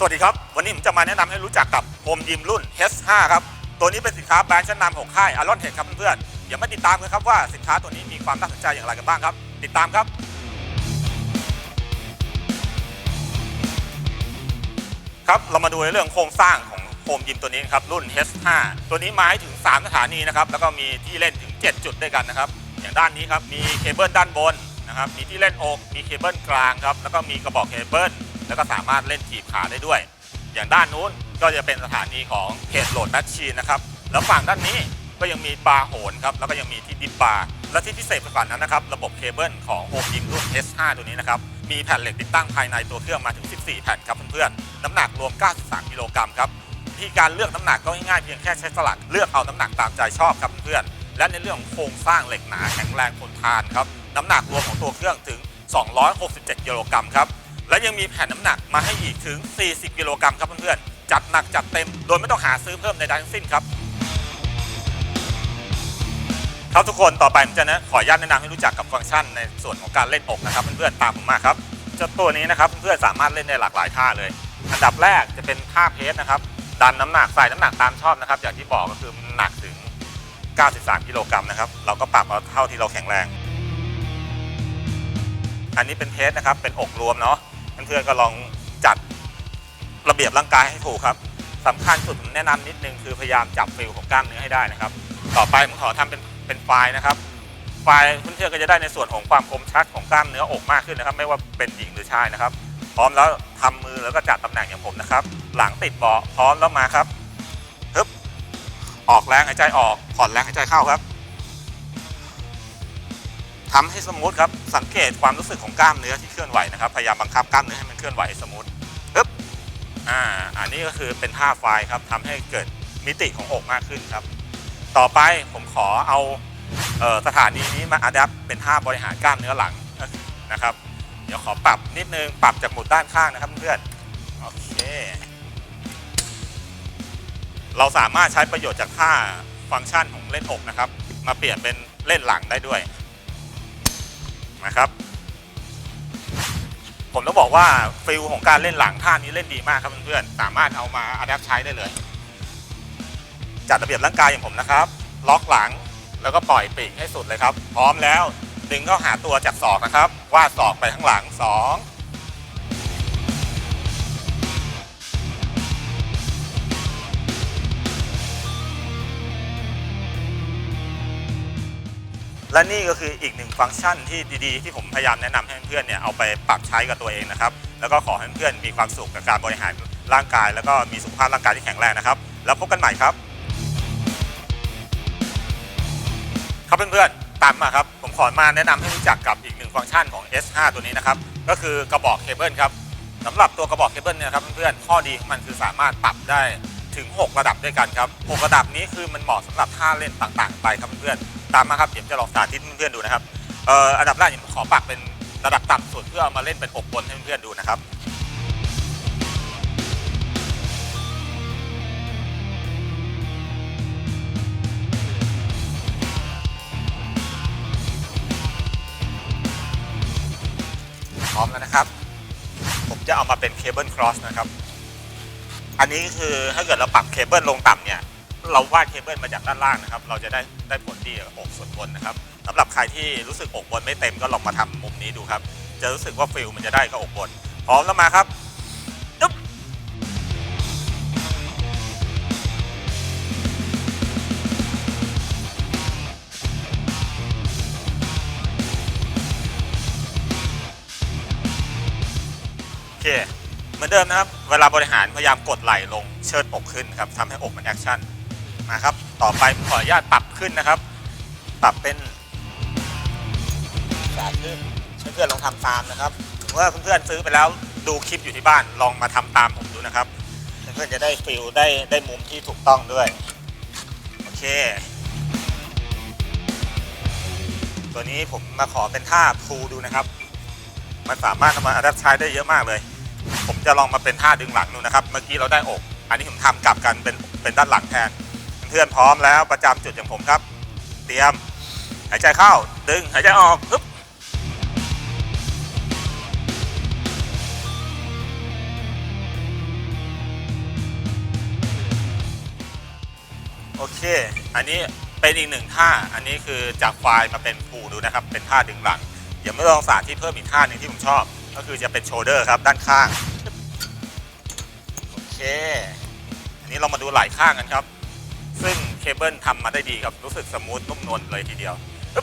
สวัสดีครับ วันนี้ผมจะมาแนะนำให้รู้จักกับโฮมยิมรุ่น H5 ครับ ตัวนี้เป็นสินค้าแบรนด์ชั้นนำของค่ายอารอนเทคครับเพื่อนๆเดี๋ยวมาติดตามกันครับว่าสินค้าตัวนี้มีความน่าสนใจอย่างไรกันบ้างครับ ติดตามครับ ครับเรามาดูในเรื่องโครงสร้างของโฮมยิมตัวนี้ครับรุ่น H5 ตัวนี้มาให้ถึง 3 สถานีนะครับแล้วก็มีที่เล่นถึง 7 จุดด้วยกันนะครับอย่างด้านนี้ครับมีเคเบิลด้านบนนะครับมีที่เล่นอกมีเคเบิลกลางครับแล้วก็มีกระบอกเคเบิล แล้วก็สามารถเล่นจีบขาได้ด้วย อย่างด้านนู้นก็จะเป็นสถานีของเพจโหลดแมชชีนนะครับแล้วฝั่งด้านนี้ก็ยังมีบาร์โหนครับแล้วก็ยังมีที่ดิฟบาร์และที่พิเศษไปกว่านั้นนะครับระบบเคเบิลของโฮมยิมรุ่น H5 ตัวนี้นะครับมีแผ่นเหล็กติดตั้งภายในตัวเครื่องมาถึง 14 แผ่นครับเพื่อนๆน้ำหนักรวม 93 กิโลกรัมครับที่การเลือกน้ำหนักก็ง่ายๆเพียงแค่ใช้สลักเลือกเอาน้ำหนักตามใจชอบครับเพื่อนๆและในเรื่องของโครงสร้างเหล็กหนาแข็งแรงทนทานครับน้ำหนักรวมของตัวเครื่องถึง 267 กิโลกรัมครับ และยังมีแผ่นน้ำหนักมาให้อีกถึง 40 กิโลกรัมครับเพื่อนๆ จัดหนักจัดเต็ม โดยไม่ต้องหาซื้อเพิ่มในใดทั้งสิ้นครับ ครับทุกคนต่อไปผมจะนะขออนุญาตแนะนำให้รู้จักกับฟังก์ชันในส่วนของการเล่นอกนะครับเพื่อนๆตามผมมาครับเจ้าตัวนี้นะครับเพื่อนๆสามารถเล่นได้หลากหลายท่าเลย อันดับแรกจะเป็นท่าเพสนะครับดันน้ำหนักใส่น้ำหนักตามชอบนะครับอย่างที่บอกก็คือหนักถึง 93 กิโลกรัมนะครับเราก็ปรับเอาเท่าที่เราแข็งแรง อันนี้เป็นเพสนะครับเป็นอกรวมเนาะ เพื่อนๆก็ลองจัดระเบียบร่างกายให้ถูกครับสำคัญสุดผมแนะนำนิดนึงคือพยายามจับฟิลของกล้ามเนื้อให้ได้นะครับ ต่อไปผมขอทำเป็นเป็นไฟล์นะครับ ไฟล์เพื่อนๆก็จะได้ในส่วนของความคมชัดของกล้ามเนื้ออกมากขึ้นนะครับ ไม่ว่าเป็นหญิงหรือชายนะครับ พร้อมแล้วทำมือแล้วก็จัดตำแหน่งอย่างผมนะครับ หลังติดเบาะพร้อมแล้วมาครับฮึบออกแรงหายใจออกผ่อนแรงหายใจเข้าครับ ทำให้สมูทครับสังเกตความรู้สึกของกล้ามเนื้อที่เคลื่อนไหวนะครับพยายามบังคับกล้ามเนื้อให้มันเคลื่อนไหวสมูทฮึบอ่าอันนี้ก็คือเป็นท่าไฟครับทำให้เกิดมิติของอกมากขึ้นครับ ต่อไปผมขอเอาเออสถานีนี้มาอัดแอปเป็นท่าบริหารกล้ามเนื้อหลังนะครับ เดี๋ยวขอปรับนิดนึงปรับจากหมุดด้านข้างนะครับเพื่อนโอเคเราสามารถใช้ประโยชน์จากท่าฟังก์ชันของเล่นอกนะครับ มาเปลี่ยนเป็นเล่นหลังได้ด้วย นะครับ ผมต้องบอกว่าฟิลของการเล่นหลังท่านี้เล่นดีมากครับเพื่อนๆสามารถเอามาอัดแอปใช้ได้เลย จัดระเบียบร่างกายอย่างผมนะครับ ล็อกหลังแล้วก็ปล่อยปีกให้สุดเลยครับ พร้อมแล้วดึงเข้าหาตัวจากศอกนะครับวาดศอกไปข้างหลัง 2 และนี่ก็คืออีกหนึ่งฟังก์ชันที่ดีๆ ที่ผมพยายามแนะนำให้เพื่อนเนี่ยเอาไปปรับใช้กับตัวเองนะครับ แล้วก็ขอให้เพื่อนมีความสุขกับการบริหารร่างกาย แล้วก็มีสุขภาพร่างกายที่แข็งแรงนะครับ แล้วพบกันใหม่ครับ ครับเพื่อนๆตามมาครับ ผมขอมาแนะนำให้รู้จักกับอีกหนึ่งฟังก์ชันของ S5 ตัวนี้นะครับ ก็คือกระบอกเคเบิลครับสำหรับตัวกระบอกเคเบิลเนี่ยครับเพื่อนๆข้อดีของมันคือสามารถปรับได้ ถึง 6 ระดับด้วยกันครับ6ระดับนี้คือมันเหมาะสำหรับท่าเล่นต่างๆ ไปครับเพื่อนตามมาครับเดี๋ยวจะลองสาธิตเพื่อนๆดูนะครับเอ่ออันดับแรกผมขอปรับเป็นระดับต่ำสุดเพื่อเอามาเล่นเป็นอกบนให้เพื่อนๆดูนะครับพร้อมแล้วนะครับ ผมจะเอามาเป็นเคเบิลครอสนะครับ อันนี้คือถ้าเกิดเราปรับเคเบิลลงต่ำเนี่ยเราวาดเคเบิลมาจากด้านล่างนะครับ เราจะได้ได้ผลดีกับอกส่วนบนนะครับสำหรับใครที่รู้สึกอกบนไม่เต็มก็ลองมาทำมุมนี้ดูครับ จะรู้สึกว่าฟิลมันจะได้กับอกบนพร้อมแล้วมาครับจึ๊บโอเค เหมือนเดิมนะครับเวลาบริหารพยายามกดไหล่ลงเชิดอกขึ้นครับทำให้อกมันแอคชั่นมาครับต่อไปขออนุญาตปรับขึ้นนะครับ ปรับเป็นสาขึ้นเพื่อนๆลองทำตามนะครับเมื่อเพื่อนๆซื้อไปแล้วดูคลิปอยู่ที่บ้านลองมาทำตามผมดูนะครับเพื่อนๆจะได้ฟิลได้ได้มุมที่ถูกต้องด้วยโอเค ตัวนี้ผมมาขอเป็นท่าพูดูนะครับ มันสามารถทำมาอัดใช้ได้เยอะมากเลย ผมจะลองมาเป็นท่าดึงหลังดูนะครับ เมื่อกี้เราได้อก อันนี้ผมทำกลับกันเป็นเป็นด้านหลังแทน เพื่อนพร้อมแล้วประจำจุดอย่างผมครับ เตรียม หายใจเข้า ดึง หายใจออกปึ๊บโอเค อันนี้เป็นอีกหนึ่งท่า อันนี้คือจากควายมาเป็นผูดูนะครับ เป็นท่าดึงหลังอย่าไม่ลองสาธิตเพิ่มอีกท่าหนึ่งที่ผมชอบ ก็คือจะเป็นโชเดอร์ครับด้านข้าง โอเค อันนี้เรามาดูหล่ข้างกันครับ ซึ่งเคเบิลทำมาได้ดีครับ รู้สึกสมูทนุ่มนวลเลยทีเดียวคร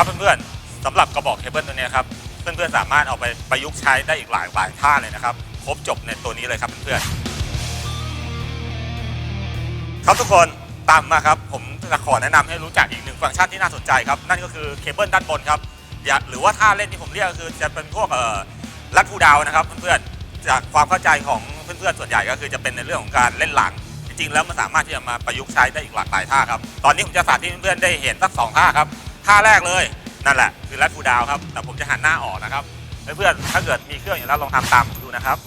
ับเพื่อนๆสำหรับกระบอกเคเบิลตัวนี้ครับเพื่อนๆสามารถเอาไปประยุกต์ใช้ได้อีกหลายหลายท่าเลยนะครับ ครบจบในตัวนี้เลยครับเพื่อนๆ ครับทุกคนตามมาครับ ผมจะขอแนะนำให้รู้จักอีกหนึ่งฟังก์ชันที่น่าสนใจครับ นั่นก็คือเคเบิลด้านบนครับหรือว่าท่าเล่นที่ผมเรียกก็คือจะเป็นพวกเอ่อลัดพูดาวนะครับเพื่อนๆจากความเข้าใจของเพื่อนๆส่วนใหญ่ก็คือจะเป็นในเรื่องของการเล่นหลัง จริงๆ แล้วมันสามารถที่จะมาประยุกต์ใช้ได้อีกหลากหลายท่าครับตอนนี้ผมจะสาธิตเพื่อนๆได้เห็นสักสองท่าครับท่าแรกเลยนั่นแหละคือลัดพูดาวครับแต่ผมจะหันหน้าออกนะครับเพื่อนๆถ้าเกิดมีเครื่องอยู่แล้วลองทำตามผมดูนะครับ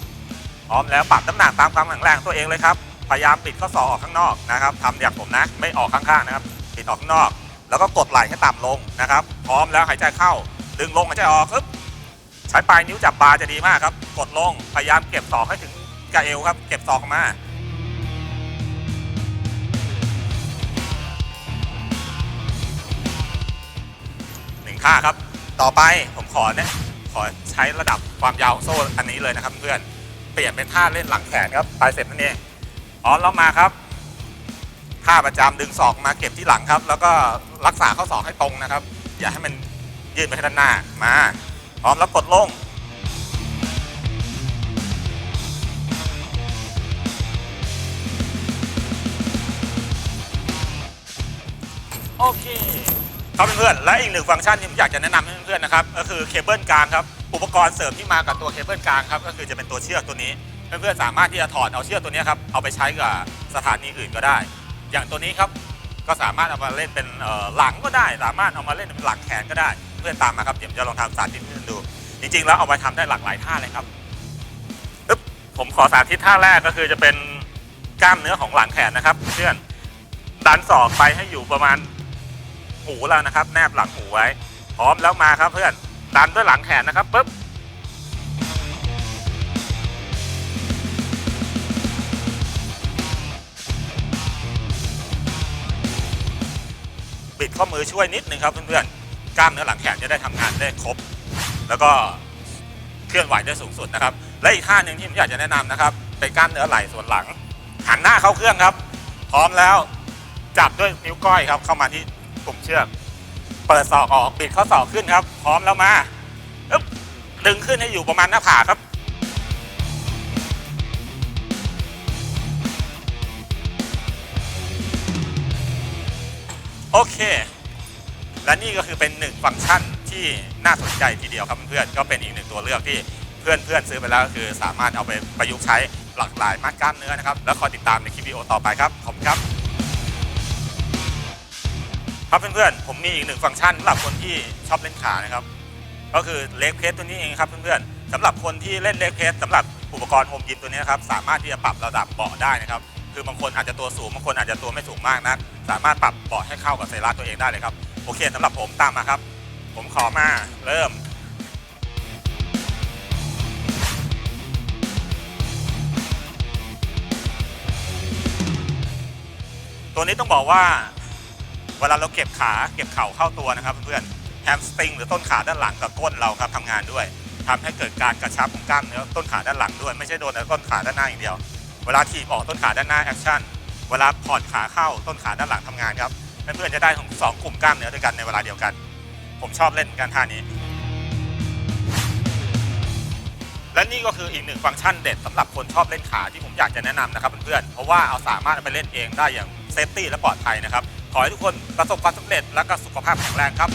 พร้อมแล้วปรับน้ำหนักตามความแข็งแรงตัวเองเลยครับ พยายามปิดข้อศอกออกข้างนอกนะครับทำอย่างผมนะ ไม่ออกข้างๆนะครับ ปิดออกข้างนอก แล้วก็กดไหล่ให้ต่ำลงนะครับ พร้อมแล้วหายใจเข้า ดึงลงหายใจออกครับใช้ปลายนิ้วจับบาร์จะดีมากครับ กดลง พยายามเก็บศอกให้ถึงกระเอวครับ เก็บศอกออกมาหนึ่งท่าครับ ต่อไปผมขอเนี่ยขอใช้ระดับความยาวของโซ่อันนี้เลยนะครับเพื่อน เปลี่ยนเป็นท่าเล่นหลังแขนครับปลายเสร็จนั่นเอง พร้อมแล้วมาครับท่าประจำดึงศอกมาเก็บที่หลังครับ แล้วก็รักษาข้อศอกให้ตรงนะครับ อย่าให้มันยืดไปด้านหน้ามา พร้อมแล้วกดลงโอเคครับเพื่อนๆและอีกหนึ่งฟังก์ชันที่ผมอยากจะแนะนำให้เพื่อนๆนะครับก็คือเคเบิลกลางครับอุปกรณ์เสริมที่มากับตัวเคเบิลกลางครับก็คือจะเป็นตัวเชือกตัวนี้ เพื่อนๆสามารถที่จะถอดเอาเชือกตัวนี้ครับเอาไปใช้กับสถานีอื่นก็ได้ อย่างตัวนี้ครับก็สามารถเอามาเล่นเป็นหลังก็ได้ สามารถเอามาเล่นเป็นหลังแขนก็ได้ เพื่อนตามมาครับเดี๋ยวจะลองทำสาธิตให้เพื่อนดู จริงๆ แล้วเอาไปทำได้หลากหลายท่าเลยครับปึ๊บผมขอสาธิตท่าแรกก็คือจะเป็นกล้ามเนื้อของหลังแขนนะครับเพื่อนดันศอกไปให้อยู่ประมาณหูแล้วนะครับ แนบหลังหูไว้ พร้อมแล้วมาครับเพื่อนดันด้วยหลังแขนนะครับปุ๊บ ข้อมือช่วยนิดนึงครับเพื่อนๆกล้ามเนื้อหลังแขนจะได้ทำงานได้ครบ แล้วก็เคลื่อนไหวได้สูงสุดนะครับ และอีกท่าหนึ่งที่ผมอยากจะแนะนำนะครับเป็นกล้ามเนื้อไหล่ส่วนหลัง หันหน้าเข้าเครื่องครับ พร้อมแล้วจับด้วยนิ้วก้อยครับ เข้ามาที่ปุ่มเชือก เปิดศอกออกบิดข้อศอกขึ้นครับ พร้อมแล้วมาดึงขึ้นให้อยู่ประมาณหน้าผากครับ โอเค และนี่ก็คือเป็นหนึ่งฟังก์ชันที่น่าสนใจทีเดียวครับเพื่อนๆก็เป็นอีกหนึ่งตัวเลือกที่เพื่อนๆซื้อไปแล้วก็คือสามารถเอาไปประยุกต์ใช้หลากหลายมากกล้ามเนื้อนะครับ แล้วคอยติดตามในคลิปวิดีโอต่อไปครับขอบคุณครับ ครับเพื่อนๆผมมีอีกหนึ่งฟังก์ชันสำหรับคนที่ชอบเล่นขานะครับ ก็คือเล็กเพสตัวนี้เองครับเพื่อนๆสำหรับคนที่เล่นเล็กเพสสำหรับอุปกรณ์โฮมยิมตัวนี้นะครับสามารถที่จะปรับระดับเบาะได้นะครับ คือบางคนอาจจะตัวสูงบางคนอาจจะตัวไม่สูงมากนักสามารถปรับเบาะให้เข้ากับเซราตัวเองได้เลยครับโอเคสำหรับผมตามมาครับ ผมขอมาเริ่มตัวนี้ต้องบอกว่า เวลาเราเก็บขาเก็บเข่าเข้าตัวนะครับ เพื่อนแฮมสตริงหรือต้นขาด้านหลังกับก้นเราครับทำงานด้วยทำให้เกิดการกระชับของกล้ามเนื้อต้นขาด้านหลังด้วยไม่ใช่โดนแต่ต้นขาด้านหน้าอย่างเดียว เวลาถีบออกต้นขาด้านหน้าแอคชั่น เวลาผ่อนขาเข้าต้นขาด้านหลังทำงานครับ เพื่อนๆจะได้ทั้งสองกลุ่มกล้ามเนื้อด้วยกันในเวลาเดียวกัน ผมชอบเล่นกันท่านี้ และนี่ก็คืออีกหนึ่งฟังก์ชันเด็ดสำหรับคนชอบเล่นขาที่ผมอยากจะแนะนำนะครับเพื่อนๆ เพราะว่าเอาสามารถไปเล่นเองได้อย่างเซฟตี้และปลอดภัยนะครับ ขอให้ทุกคนประสบความสำเร็จและก็สุขภาพแข็งแรงครับ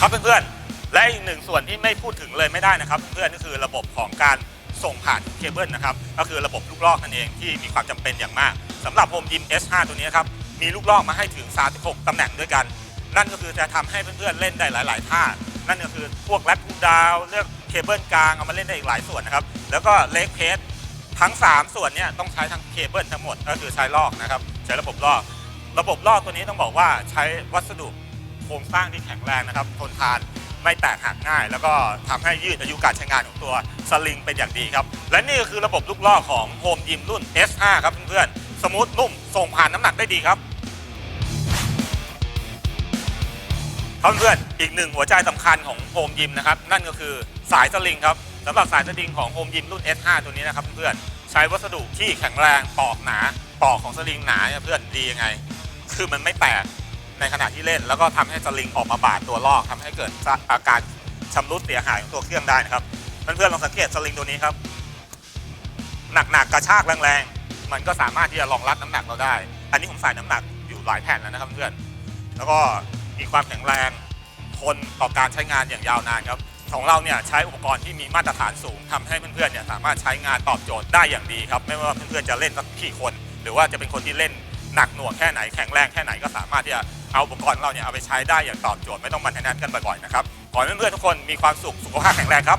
ครับเพื่อนๆ และอีกหนึ่งส่วนที่ไม่พูดถึงเลยไม่ได้นะครับ เพื่อนก็คือระบบของการ ส่งผ่านเคเบิลนะครับก็คือระบบลูกลอกนั่นเองที่มีความจำเป็นอย่างมากสำหรับโฮมยิม S5 ตัวนี้ครับมีลูกลอกมาให้ถึง 36ตำแหน่งด้วยกัน นั่นก็คือจะทำให้เพื่อนๆเล่นได้หลาย ๆ ท่า นั่นก็คือพวกแรดพูดาวเลือกเคเบิลกลางเอามาเล่นได้อีกหลายส่วนนะครับแล้วก็เล็กเพสทั้ง 3 ส่วนเนี้ต้องใช้ทั้งเคเบิลทั้งหมดก็คือใช้ลอกนะครับใช้ระบบลอก ระบบลอกตัวนี้ต้องบอกว่าใช้วัสดุโครงสร้างที่แข็งแรงนะครับทนทาน ไม่แตกหักง่าย แล้วก็ทำให้ยืดอายุการใช้งานของตัวสลิงเป็นอย่างดีครับ และนี่ก็คือระบบลูกล่อของโฮมยิมรุ่น S5 ครับเพื่อนๆ สมูทนุ่มส่งผ่านน้ำหนักได้ดีครับครับเพื่อนๆอีกหนึ่งหัวใจสำคัญของโฮมยิมนะครับ นั่นก็คือสายสลิงครับสำหรับสายสลิงของโฮมยิมรุ่น S5 ตัวนี้นะครับเพื่อนๆใช้วัสดุที่แข็งแรงปอกหนา ปอกของสลิงหนาเพื่อนดียังไง คือมันไม่แตก ในขณะที่เล่น แล้วก็ทำให้สลิงออกมาบาดตัวลอกทำให้เกิดอาการชำรุดเสียหายของตัวเครื่องได้นะครับเพื่อนๆลองสังเกตสลิงตัวนี้ครับ หนักๆกระชากแรงๆมันก็สามารถที่จะรองรับน้ำหนักเราได้ อันนี้ผมใส่น้ำหนักอยู่หลายแผ่นแล้วนะครับเพื่อนแล้วก็มีความแข็งแรงทนต่อการใช้งานอย่างยาวนานครับของเราเนี่ยใช้อุปกรณ์ที่มีมาตรฐานสูงทำให้เพื่อนๆเนี่ยสามารถใช้งานตอบโจทย์ได้อย่างดีครับ ไม่ว่าเพื่อนๆจะเล่นสักกี่คน หรือว่าจะเป็นคนที่เล่นหนักหน่วงแค่ไหนแข็งแรงแค่ไหนก็สามารถที่จะ เอาอุปกรณ์ของเราเนี่ยเอาไปใช้ได้อย่างตอบโจทย์ไม่ต้องมาแนะนกันบ่อยๆนะครับขอให้เพื่อนๆทุกคนมีความสุขสุขภาพแข็งแรงครับ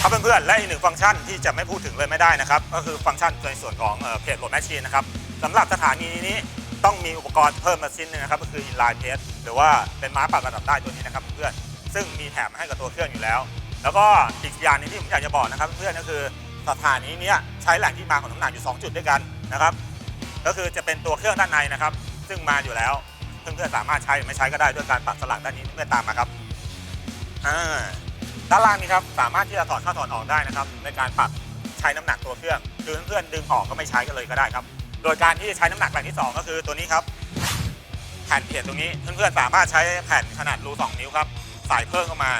ครับเพื่อนๆและอีกหนึ่งฟังก์ชันที่จะไม่พูดถึงเลยไม่ได้นะครับ ก็คือฟังก์ชันในส่วนของเพจโหลดแมชชีนนะครับสำหรับสถานีนี้ต้องมีอุปกรณ์เพิ่มมาชิ้นนึงนะครับ ก็คือ inline test หรือว่าเป็นม้าปรับระดับได้ตัวนี้นะครับเพื่อนๆซึ่งมีแถมให้กับตัวเครื่องอยู่แล้ว แล้วก็อีกอย่างหนึงที่ผมอยากจะบอกนะครับ เพื่อนๆก็คือสถานีนี้ใช้แหล่งที่มาของน้ำหนักอยู่ 2 จุดด้วยกันนะครับ ก็คือจะเป็นตัวเครื่องด้านในนะครับ ซึ่งมาอยู่แล้วเพื่อนๆสามารถใช้หรือไม่ใช้ก็ได้ด้วยการปรับสลักด้านนี้เมื่อตามมาครับด้านล่างนี้ครับสามารถที่จะถอดเข้าถอดออกได้นะครับ ในการปรับใช้น้ำหนักตัวเครื่องคือเพื่อนๆดึงออกก็ไม่ใช้กันเลยก็ได้ครับ โดยการที่ใช้น้ำหนักแหล่งที่ 2 ก็คือตัวนี้ครับ แผ่นเพจตรงนี้เพื่อนๆสามารถใช้แผ่นขนาดรู2นิ้วครับใส่เพิ่มเข้ามา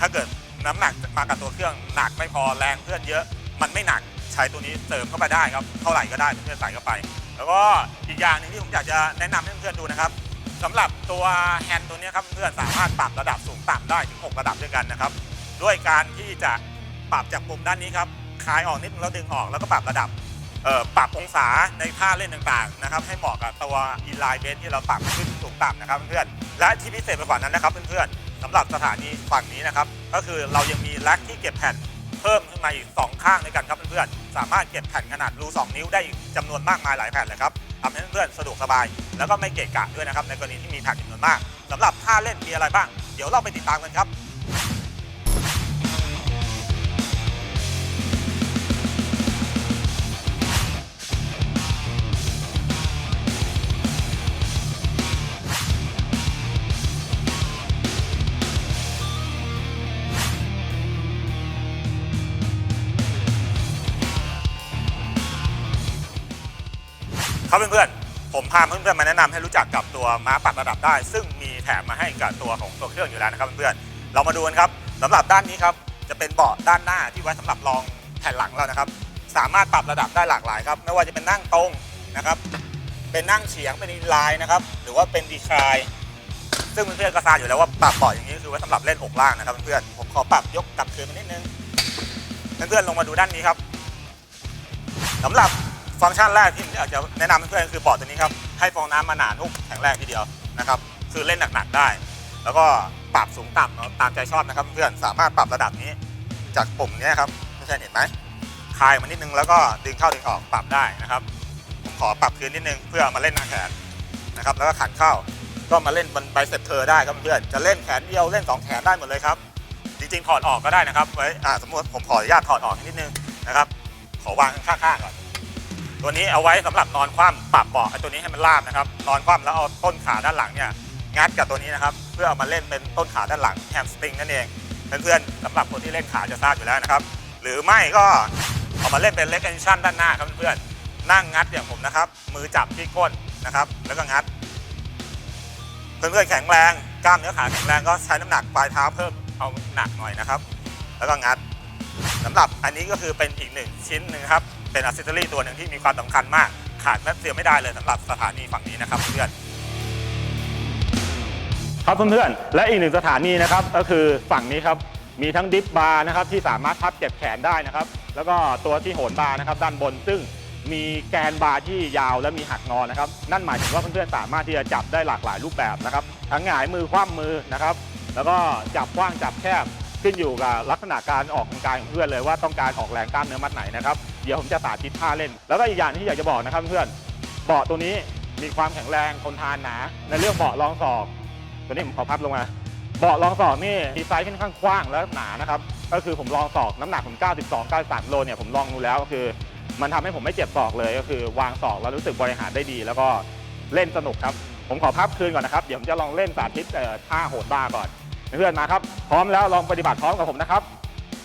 ถ้าเกิดน้ำหนักมากับตัวเครื่องหนักไม่พอแรงเพื่อนเยอะ มันไม่หนัก ใช้ตัวนี้เสริมเข้าไปได้ครับเท่าไหร่ก็ได้เพื่อนๆใส่เข้าไป แล้วก็อีกอย่างหนึ่งที่ผมอยากจะแนะนำให้เพื่อนๆดูนะครับสำหรับตัวแฮนด์ตัวนี้ครับเพื่อนๆสามารถปรับระดับสูงต่ำได้ถึง 6 ระดับด้วยกันนะครับ ด้วยการที่จะปรับจากปุ่มด้านนี้ครับคลายออกนิดนึงแล้วดึงออกแล้วก็ปรับระดับปรับองศาในท่าเล่นต่างๆนะครับให้เหมาะกับตัวอินไลน์เบสที่เราปรับขึ้นสูงต่ำนะครับเพื่อนๆและที่พิเศษไปกว่านั้นนะครับเพื่อนๆสำหรับสถานีฝั่งนี้นะครับก็คือเรายังมีแร็คที่เก็บแผ่น พิ่มขึ้นมาอีก 2 ข้างด้วยกันครับเพื่อนๆ สามารถเก็บแผ่นขนาดรู 2 นิ้วได้อีกจำนวนมากมายหลายแผ่นเลยครับทำให้เพื่อนๆสะดวกสบาย แล้วก็ไม่เกะกะด้วยนะครับในกรณีที่มีแผ่นจำนวนมากสำหรับท่าเล่นมีอะไรบ้าง เดี๋ยวเราไปติดตามกันครับ ครับเพื่อนๆ ผมพาเพื่อนๆมาแนะนำให้รู้จักกับตัวม้าปรับระดับได้ ซึ่งมีแถมมาให้กับตัวของตัวเครื่องอยู่แล้วนะครับเพื่อนๆ เรามาดูกันครับสำหรับด้านนี้ครับจะเป็นเบาะด้านหน้าที่ไว้สำหรับรองแผ่นหลังเรานะครับ สามารถปรับระดับได้หลากหลายครับไม่ว่าจะเป็นนั่งตรงนะครับ เป็นนั่งเฉียงเป็นอินไลน์นะครับ หรือว่าเป็นดีคลายซึ่งเพื่อนๆก็ทราบอยู่แล้วว่าปรับเบาะอย่างนี้คือไว้สำหรับเล่นอกล่างนะครับเพื่อนๆผมขอปรับยกกลับคืนมานิดนึงเพื่อนๆลงมาดูด้านนี้ครับสำหรับ ฟังก์ชันแรกที่อยากจะแนะนำเพื่อนๆคือเบาะตัวนี้ครับให้ฟองน้ำมาหนานุ่มแข็งแรงทีเดียวนะครับคือเล่นหนักๆได้ แล้วก็ปรับสูงต่ำเนาะตามใจชอบนะครับเพื่อนสามารถปรับระดับนี้ จากปุ่มนี้ครับเพื่อนๆเห็นไหมคลายมานิดนึงแล้วก็ดึงเข้าดึงออกปรับได้นะครับผมขอปรับคืนนิดนึงเพื่อมาเล่นหน้าแขนนะครับแล้วก็ขันเข้าก็มาเล่นบนไบเซ็ปเทอได้ครับเพื่อนจะเล่นแขนเดียวเล่นสองแขนได้หมดเลยครับจริงๆถอดออกก็ได้นะครับไว้สมมติผมขออนุญาตถอดออกนิดนึงนะครับขอวางข้างๆก่อน ตัวนี้เอาไว้สำหรับนอนคว่ำปรับเบาะไอ้ตัวนี้ให้มันราบนะครับ นอนคว่ำแล้วเอาต้นขาด้านหลังเนี่ยงัดกับตัวนี้นะครับ เพื่อเอามาเล่นเป็นต้นขาด้านหลังแฮมสตริงนั่นเองเพื่อนๆสำหรับคนที่เล่นขาจะทราบอยู่แล้วนะครับ หรือไม่ก็เอามาเล่นเป็นเล็ก e อนชั่นด้านหน้าครับเพื่อนๆนั่งงัดอย่างผมนะครับ มือจับที่ก้นนะครับ แล้วก็งัด เพื่อนๆแข็งแรงกล้ามเนื้อขาแข็งแรงก็ใช้น้ำหนักปลายเท้าเพิ่มเอาหนักหน่อยนะครับ แล้วก็งัดสำหรับอันนี้ก็คือเป็นอีกหนึ่งชิ้นหนึ่งครับ เป็นอัซเซอรี่ตัวหนึ่งที่มีความสำคัญมาก ขาดแม้เสียไม่ได้เลยสำหรับสถานีฝั่งนี้นะครับเพื่อนครับเพื่อนๆและอีกหนึ่งสถานีนะครับก็คือฝั่งนี้ครับมีทั้งดิฟบาร์นะครับที่สามารถพับเก็บแขนได้นะครับ แล้วก็ตัวที่โหนบาร์นะครับด้านบน ซึ่งมีแกนบาร์ที่ยาวและมีหักงอนะครับ นั่นหมายถึงว่าเพื่อนๆสามารถที่จะจับได้หลากหลายรูปแบบนะครับ ทั้งหงายมือคว่ำมือนะครับ แล้วก็จับกว้างจับแคบขึ้นอยู่กับลักษณะการออกกำลังกายของเพื่อนเลยว่าต้องการออกแรงกล้ามเนื้อมัดไหนนะครับ เดี๋ยวผมจะสาธิตท่าเล่น แล้วก็อีกอย่างที่อยากจะบอกนะครับเพื่อนเบาะตัวนี้มีความแข็งแรงทนทานหนา ในเรื่องเบาะรองศอก ตัวนี้ผมขอพับลงมา เบาะรองศอกนี่ดีไซน์ค่อนข้างกว้างและหนานะครับ ก็คือผมลองศอกน้ำหนักผม 92 93โลเนี่ยผมลองดูแล้วก็คือ มันทำให้ผมไม่เจ็บศอกเลย ก็คือ วางศอกแล้วรู้สึกบริหารได้ดี แล้วก็เล่นสนุกครับ ผมขอพับคืนก่อนนะครับ เดี๋ยวผมจะลองเล่นสาธิตท่าโหดบ้าก่อน เพื่อนมาครับ พร้อมแล้วลองปฏิบัติพร้อมกับผมนะครับ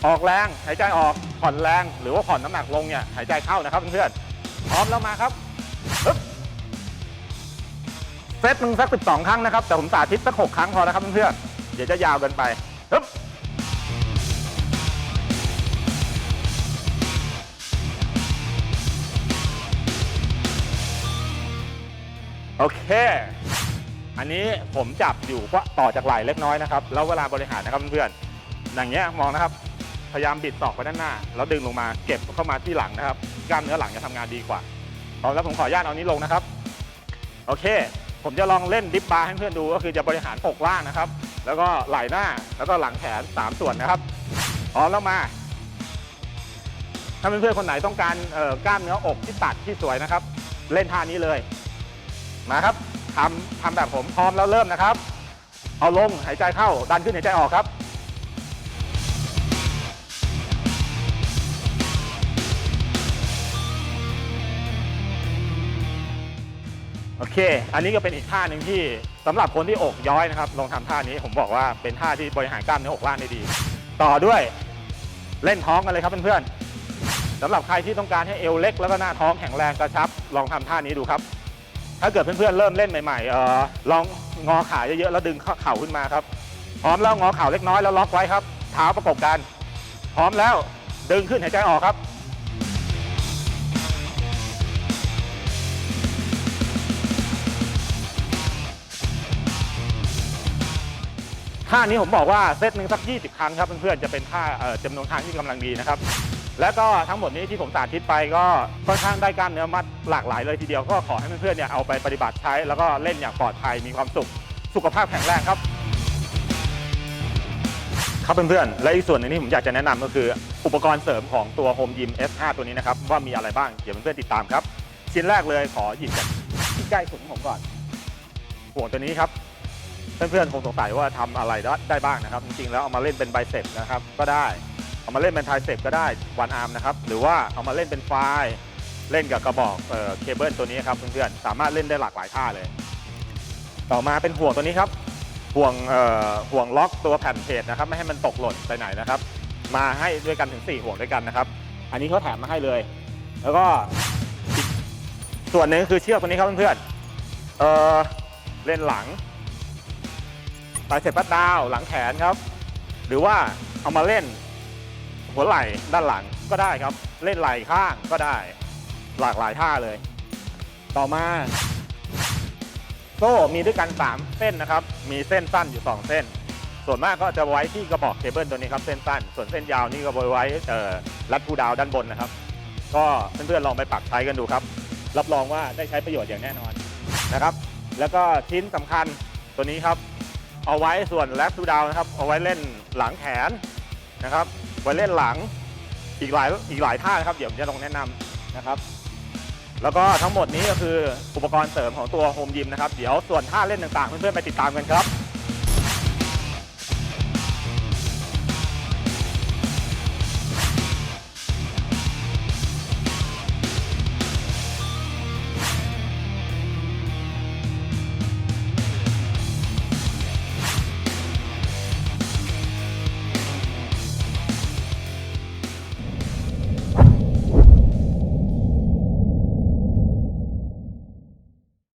ออกแรง หายใจออกผ่อนแรง หรือว่าผ่อนน้ำหนักลงเนี่ยหายใจเข้านะครับเพื่อนๆพร้อมแล้วมาครับเซตหนึ่งสักสิบสองครั้งนะครับ แต่ผมสาธิตสักหกครั้งพอนะครับเพื่อนๆเดี๋ยวจะยาวเกินไปบโอเค อันนี้ผมจับอยู่ก็ต่อจากไหล่เล็กน้อยนะครับ แล้วเวลาบริหารนะครับเพื่อนๆอย่างเงี้ยมองนะครับ พยายามบิดศอกไปด้านหน้า แล้วดึงลงมาเก็บเข้ามาที่หลังนะครับกล้ามเนื้อหลังจะทำงานดีกว่าพร้อมแล้วผมขออนุญาตเอานี้ลงนะครับ โอเค ผมจะลองเล่นดิฟบาร์ให้เพื่อนดูก็คือจะบริหารอกล่างนะครับ แล้วก็ไหล่หน้าแล้วก็หลังแขนสามส่วนนะครับพร้อมแล้วมา ถ้าเพื่อนๆคนไหนต้องการกล้ามเนื้ออกที่ตัดที่สวยนะครับ เล่นท่านี้เลย มาครับทำทำแบบผมพร้อมแล้วเริ่มนะครับ เอาลงหายใจเข้าดันขึ้นหายใจออกครับ เค อันนี้ก็เป็นอีกท่าหนึ่งที่สำหรับคนที่อกย้อยนะครับ ลองทำท่านี้ผมบอกว่าเป็นท่าที่บริหารกล้ามเนื้ออกล่างได้ดี ต่อด้วยเล่นท้องกันเลยครับเพื่อนๆสำหรับใครที่ต้องการให้เอวเล็กแล้วก็หน้าท้องแข็งแรงกระชับ ลองทำท่านี้ดูครับ ถ้าเกิดเพื่อนๆเริ่มเล่นใหม่ๆเออลองงอขาเยอะๆแล้วดึงเข่าขึ้นมาครับ พร้อมแล้วงอเข่าเล็กน้อยแล้วล็อกไว้ครับ เท้าประกบกัน พร้อมแล้วดึงขึ้นหายใจออกครับ ท่านี้ผมบอกว่าเซตหนึ่งสัก 20 ครั้งครับเพื่อนๆจะเป็นท่าจำนวนครั้งที่กำลังดีนะครับแล้วก็ทั้งหมดนี้ที่ผมสาธิตไปก็ค่อนข้างได้กามเนื้อมัดหลากหลายเลยทีเดียวก็ขอให้เพื่อนๆเนี่ยเอาไปปฏิบัติใช้ แล้วก็เล่นอย่างปลอดภัยมีความสุขสุขภาพแข็งแรงครับ ครับเพื่อนๆและอีกส่วนหนึงที่ผมอยากจะแนะนำก็คือ อุปกรณ์เสริมของตัว Home Gym S5 ตัวนี้นะครับว่ามีอะไรบ้างเดี๋ยวเพื่อนๆติดตามครับ ชิ้นแรกเลยขอหยิบจากที่ใกล้สุดของผมก่อนห่วงตัวนี้ครับ เพื่อนๆคงสงสัยว่าทำอะไรได้บ้างนะครับ จริงๆแล้วเอามาเล่นเป็นไบเซ็ปนะครับก็ได้ เอามาเล่นเป็นไทเซ็ปก็ได้วันอาร์มนะครับหรือว่าเอามาเล่นเป็นไฟล์เล่นกับกระบอกเออเคเบิลตัวนี้ครับเพื่อนๆสามารถเล่นได้หลากหลายท่าเลย ต่อมาเป็นห่วงตัวนี้ครับห่วงห่วงล็อกตัวแผ่นเพจนะครับไม่ให้มันตกหล่นไปไหนนะครับ มาให้ด้วยกันถึง 4 ห่วงด้วยกันนะครับ อันนี้เขาแถมมาให้เลย แล้วก็ส่วนหนึ่งคือเชือกตัวนี้ครับเพื่อนๆเเล่นหลัง ปลายเสร็จปัดดาวหลังแขนครับ หรือว่าเอามาเล่น หัวไหล่ด้านหลังก็ได้ครับ เล่นไหล่ข้างก็ได้ หลากหลายท่าเลย ต่อมา โซ่มีด้วยกัน 3 เส้นนะครับ มีเส้นสั้นอยู่ 2 เส้น ส่วนมากก็จะไว้ที่กระบอกเคเบิลตัวนี้ครับเส้นสั้น ส่วนเส้นยาวนี่ก็ไว้เอ่อรัดผู้ดาวด้านบนนะครับ ก็เพื่อนๆลองไปปักใช้กันดูครับ รับรองว่าได้ใช้ประโยชน์อย่างแน่นอนนะครับ แล้วก็ชิ้นสำคัญตัวนี้ครับ เอาไว้ส่วนแลปทูดาวนะครับเอาไว้เล่นหลังแขนนะครับไว้เล่นหลังอีกหลายอีกหลายท่านะครับ เดี๋ยวผมจะลองแนะนำนะครับ แล้วก็ทั้งหมดนี้ก็คืออุปกรณ์เสริมของตัวโฮมยิมนะครับ เดี๋ยวส่วนท่าเล่นต่างๆ เพื่อนๆไปติดตามกันครับ